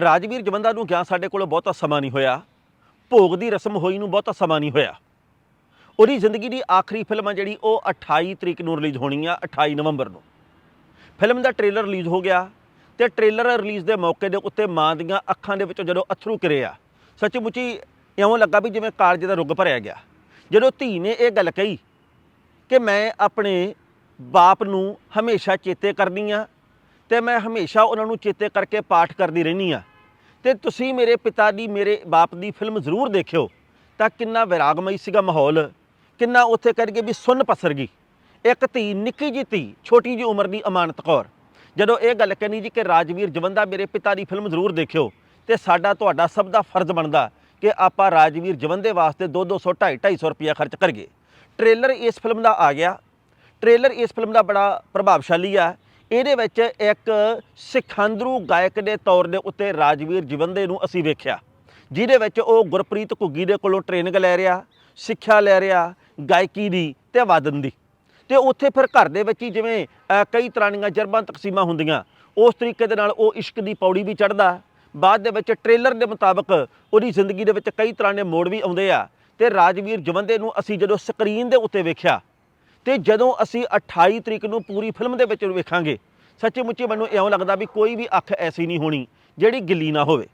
ਰਾਜਵੀਰ ਜਵੰਦਾ ਨੂੰ ਗਿਆ, ਸਾਡੇ ਕੋਲ ਬਹੁਤਾ ਸਮਾਂ ਨਹੀਂ ਹੋਇਆ। ਭੋਗ ਦੀ ਰਸਮ ਹੋਈ ਨੂੰ ਬਹੁਤਾ ਸਮਾਂ ਨਹੀਂ ਹੋਇਆ। ਉਹਦੀ ਜ਼ਿੰਦਗੀ ਦੀ ਆਖਰੀ ਫਿਲਮ ਆ ਜਿਹੜੀ, ਉਹ 28 ਤਰੀਕ ਨੂੰ ਰਿਲੀਜ਼ ਹੋਣੀ ਆ 28 ਨਵੰਬਰ ਨੂੰ। ਫਿਲਮ ਦਾ ਟ੍ਰੇਲਰ ਰਿਲੀਜ਼ ਹੋ ਗਿਆ ਤੇ ਟ੍ਰੇਲਰ ਰਿਲੀਜ਼ ਦੇ ਮੌਕੇ ਦੇ ਉੱਤੇ ਮਾਂ ਦੀਆਂ ਅੱਖਾਂ ਦੇ ਵਿੱਚੋਂ ਜਦੋਂ ਅਥਰੂ ਕਿਰੇ ਆ ਸੱਚੀ ਮੁੱਚੀ ਇਉਂ ਲੱਗਾ ਵੀ ਜਿਵੇਂ ਕਾਲਜ ਦਾ ਰੁੱਗ ਭਰਿਆ ਗਿਆ। ਜਦੋਂ ਧੀ ਨੇ ਇਹ ਗੱਲ ਕਹੀ ਕਿ ਮੈਂ ਆਪਣੇ ਬਾਪ ਨੂੰ ਹਮੇਸ਼ਾ ਚੇਤੇ ਕਰਨੀ ਆ ਤੇ ਮੈਂ ਹਮੇਸ਼ਾ ਉਹਨਾਂ ਨੂੰ ਚੇਤੇ ਕਰਕੇ ਪਾਠ ਕਰਦੀ ਰਹਿੰਦੀ ਆ ਤੇ ਤੁਸੀਂ ਮੇਰੇ ਪਿਤਾ ਦੀ, ਮੇਰੇ ਬਾਪ ਦੀ ਫਿਲਮ ਜ਼ਰੂਰ ਦੇਖਿਓ। ਤਾਂ ਕਿੰਨਾ ਵਿਰਾਗਮਈ ਸੀਗਾ ਮਾਹੌਲ। ਕਿੰਨਾ ਉੱਥੇ ਕਰਕੇ ਵੀ ਸੁੰਨ ਪਸਰ ਗਈ। ਇੱਕ ਧੀ, ਨਿੱਕੀ ਜਿਹੀ ਧੀ, ਛੋਟੀ ਜਿਹੀ ਉਮਰ ਦੀ ਅਮਾਨਤ ਕੌਰ। ਜਦੋਂ ਇਹ ਗੱਲ ਕਹਿੰਦੀ ਜੀ ਕਿ ਰਾਜਵੀਰ ਜਵੰਦਾ ਮੇਰੇ ਪਿਤਾ ਦੀ ਫਿਲਮ ਜ਼ਰੂਰ ਦੇਖਿਓ, ਤੇ ਸਾਡਾ ਤੁਹਾਡਾ ਸਭ ਦਾ ਫਰਜ਼ ਬਣਦਾ ਕਿ ਆਪਾਂ ਰਾਜਵੀਰ ਜਵੰਦੇ ਵਾਸਤੇ 2-200 250 ਰੁਪਇਆ ਖਰਚ ਕਰੀਏ। ਟ੍ਰੇਲਰ ਇਸ ਫਿਲਮ ਦਾ ਆ ਗਿਆ। ਟ੍ਰੇਲਰ ਇਸ ਫਿਲਮ ਦਾ ਬੜਾ ਪ੍ਰਭਾਵਸ਼ਾਲੀ ਆ। ਇਹਦੇ ਵਿੱਚ ਇੱਕ ਸਿਖਾਂਦਰੂ ਗਾਇਕ ਦੇ ਤੌਰ ਦੇ ਉੱਤੇ ਰਾਜਵੀਰ ਜਵੰਦੇ ਨੂੰ ਅਸੀਂ ਵੇਖਿਆ, ਜਿਹਦੇ ਵਿੱਚ ਉਹ ਗੁਰਪ੍ਰੀਤ ਘੁੱਗੀ ਦੇ ਕੋਲੋਂ ਟ੍ਰੇਨਿੰਗ ਲੈ ਰਿਹਾ, ਸਿੱਖਿਆ ਲੈ ਰਿਹਾ, ਗਾਇਕੀ ਦੀ ਤੇ ਵਾਦਨ ਦੀ। ਤੇ ਉੱਥੇ ਫਿਰ ਘਰ ਦੇ ਵਿੱਚ ਹੀ ਜਿਵੇਂ ਕਈ ਤਰ੍ਹਾਂ ਦੀਆਂ ਜਰਬਾਂ ਤਕਸੀਮਾਂ ਹੁੰਦੀਆਂ, ਉਸ ਤਰੀਕੇ ਦੇ ਨਾਲ ਉਹ ਇਸ਼ਕ ਦੀ ਪੌੜੀ ਵੀ ਚੜਦਾ ਬਾਅਦ ਦੇ ਵਿੱਚ ਟ੍ਰੇਲਰ ਦੇ ਮੁਤਾਬਕ ਉਹਦੀ ਜ਼ਿੰਦਗੀ ਦੇ ਵਿੱਚ ਕਈ ਤਰ੍ਹਾਂ ਦੇ ਮੋੜ ਵੀ ਆਉਂਦੇ ਆ, ਤੇ ਰਾਜਵੀਰ ਜਵੰਦੇ ਨੂੰ ਅਸੀਂ ਜਦੋਂ ਸਕਰੀਨ ਦੇ ਉੱਤੇ ਵੇਖਿਆ ਤੇ ਜਦੋਂ ਅਸੀਂ 28 ਤਰੀਕ ਨੂੰ ਪੂਰੀ ਫਿਲਮ ਦੇ ਵਿੱਚ ਵੇਖਾਂਗੇ ਸੱਚੇ ਮੁੱਚੇ ਮੈਨੂੰ ਇਉਂ ਲੱਗਦਾ ਵੀ ਕੋਈ ਵੀ ਅੱਖ ਐਸੀ ਨਹੀਂ ਹੋਣੀ ਜਿਹੜੀ ਗਿੱਲੀ ਨਾ ਹੋਵੇ।